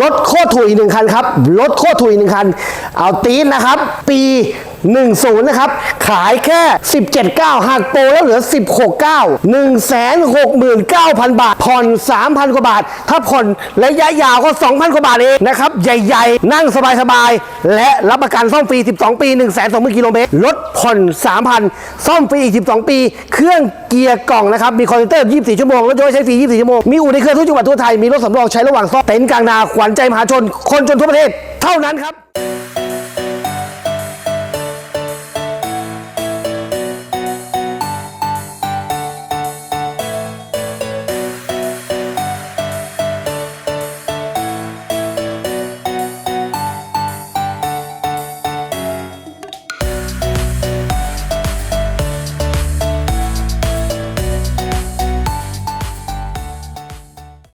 รถโคตรถุยหนึ่งคันครับรถโคตรถุยหนึ่งคัน เอาตีนนะครับ ปี 10 นะครับ ขายแค่ 17.9หักโปรแล้วเหลือ 16.9 169,000 บาท ผ่อน 3,000 กว่าบาท ถ้าผ่อนระยะยาวก็ 2,000 กว่าบาทเองนะครับ ใหญ่ๆ นั่งสบายๆ และรับประกันซ่อมฟรี 12 ปี 1 2 0 0 0 0กิโลเมตรรถผ่อน 3,000 ซ่อมฟรีอีก 12 ปี เครื่องเกียร์กล่องนะครับ มีคอนเทนเตอร์ 24 ชั่วโมงรถยนต์ใช้ฟรี 24 ชั่วโมง มีอู่ในเครือทุกจังหวัดทั่วไทย มีรถสำรองใช้ระหว่างซ่อมเต็นท์กลางนาขวัญใจมหาชน คนจนทั่วประเทศ เท่านั้นครับ